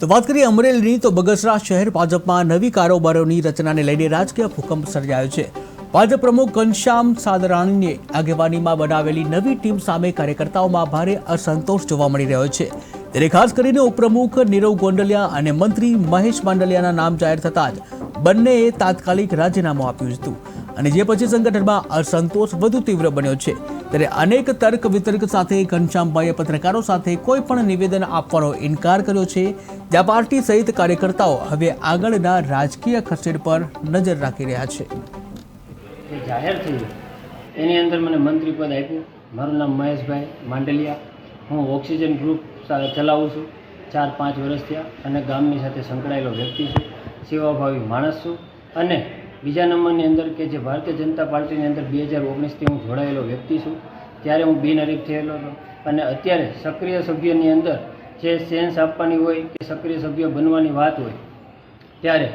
તો વાત કરીએ અમરેલીની, તો બગસરા શહેર ભાજપમાં નવી કારોબારોની રચનાને લઈને રાજકીય ભૂકંપ સર્જાયો છે. ભાજપ પ્રમુખ ઘનશ્યામ સાદરાણીની આગેવાનીમાં બનાવેલી નવી ટીમ સામે કાર્યકર્તાઓમાં ભારે અસંતોષ જોવા મળી રહ્યો છે. ત્યારે ખાસ કરીને ઉપપ્રમુખ નીરવ ગોંડલિયા અને મંત્રી મહેશ માંડલિયાના નામ જાહેર થતાં જ બંનેએ તાત્કાલિક રાજીનામું આપ્યું હતું. અને જે પછી સંગઠનમાં અસંતોષ વધુ તીવ્ર બન્યો છે, ત્યારે અનેક તર્ક વિતર્ક સાથે ઘનશ્યામભાઈએ પત્રકારો સાથે કોઈ પણ નિવેદન આપવાનો ઇનકાર કર્યો છે, જ્યાં પાર્ટી સહિત કાર્યકર્તાઓ હવે આગળના રાજકીય ખસેડ પર નજર રાખી રહ્યા છે. જાહેર થયું એની અંદર મને મંત્રી પદ આપ્યું. મારું નામ મહેશભાઈ માંડલિયા. હું ઓક્સિજન ગ્રુપ ચલાવું છું. ચાર પાંચ વર્ષ થયા અને ગામની સાથે સંકળાયેલો વ્યક્તિ છું. સેવાભાવી માણસ છું. અને બીજા નંબરની અંદર કે જે ભારતીય જનતા પાર્ટીની અંદર બે હજાર ઓગણીસથી હું જોડાયેલો વ્યક્તિ છું. ત્યારે હું બિનહરીફ થયેલો હતો. અને અત્યારે સક્રિય સભ્યની અંદર જે સેન્સ આપવાની હોય કે સક્રિય સભ્ય બનવાની વાત હોય, ત્યારે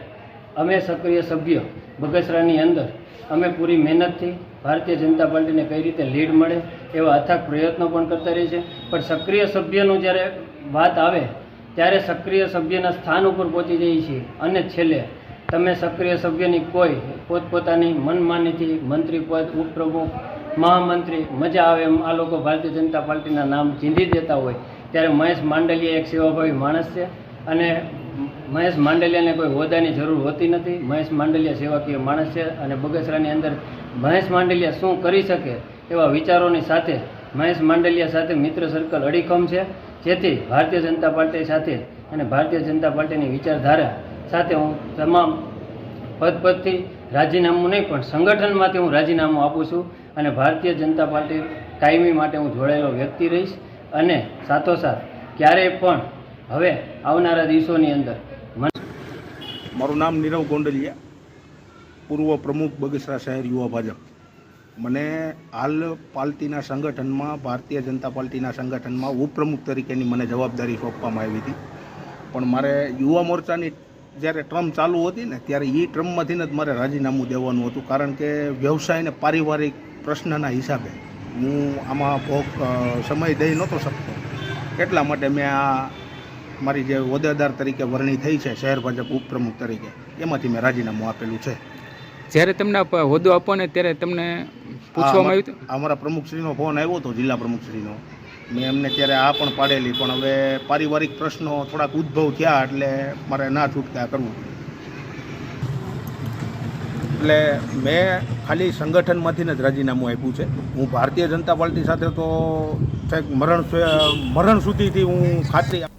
અમે સક્રિય સભ્ય બગસરાની અંદર અમે પૂરી મહેનતથી ભારતીય જનતા પાર્ટીને કઈ રીતે લીડ મળે એવા અથાગ પ્રયત્નો પણ કરતા રહીએ છીએ. પણ સક્રિય સભ્યનું જ્યારે વાત આવે, ત્યારે સક્રિય સભ્યના સ્થાન ઉપર પહોંચી જઈએ છીએ. અને છેલ્લે તમે સક્રિય સભ્યની કોઈ પોતપોતાની મનમાનીથી મંત્રી પદ, ઉપપ્રમુખ, મહામંત્રી, મજા આવે એમ આ લોકો ભારતીય જનતા પાર્ટીના નામ ચીંધી દેતા હોય, ત્યારે મહેશ માંડલિયા એક સેવાભાવી માણસ છે. અને મહેશ માંડલિયાને કોઈ હોદ્દાની જરૂર હોતી નથી. મહેશ માંડલિયા સેવાકીય માણસ છે અને બગસરાની અંદર મહેશ માંડલિયા શું કરી શકે એવા વિચારોની સાથે મહેશ માંડલિયા સાથે મિત્ર સર્કલ અડીખમ છે. જેથી ભારતીય જનતા પાર્ટી સાથે અને ભારતીય જનતા પાર્ટીની વિચારધારા સાથે હું તમામ પદ પદથી રાજીનામું નહીં, પણ સંગઠનમાંથી હું રાજીનામું આપું છું અને ભારતીય જનતા પાર્ટી કાયમી માટે હું જોડાયેલો વ્યક્તિ રહીશ અને સાથોસાથ ક્યારેય પણ હવે આવનારા દિવસોની અંદર મારું નામ નીરવ ગોંડલિયા, પૂર્વ પ્રમુખ બગસરા શહેર યુવા ભાજપ. મને હાલ પાર્ટીના સંગઠનમાં, ભારતીય જનતા પાર્ટીના સંગઠનમાં ઉપપ્રમુખ તરીકેની મને જવાબદારી સોંપવામાં આવી હતી. પણ મારે યુવા મોરચાની જ્યારે ટ્રમ ચાલુ હતી ને ત્યારે એ ટ્રમમાંથી જ મારે રાજીનામું દેવાનું હતું. કારણ કે વ્યવસાય અને પારિવારિક પ્રશ્નના હિસાબે હું આમાં ભોગ સમય દઈ નહોતો શકતો. એટલા માટે મેં આ મારી જે હોદ્દેદાર તરીકે વરણી થઈ છે શહેર ભાજપ ઉપપ્રમુખ તરીકે એમાંથી મેં રાજીનામું આપેલું છે. જ્યારે તમને હોદ્દો આપો ને ત્યારે તમને પૂછવામાં આવ્યું અમારા પ્રમુખશ્રીનો ફોન આવ્યો હતો જિલ્લા પ્રમુખશ્રીનો. મેં એમને ત્યારે આ પણ પાડેલી, પણ હવે પારિવારિક પ્રશ્નો થોડાક ઉદ્ભવ થયા એટલે મારે ના છૂટકા કરવું. એટલે મેં ખાલી સંગઠનમાંથી જ રાજીનામું આપ્યું છે. હું ભારતીય જનતા પાર્ટી સાથે તો મરણ મરણ સુધીથી હું ખાતરી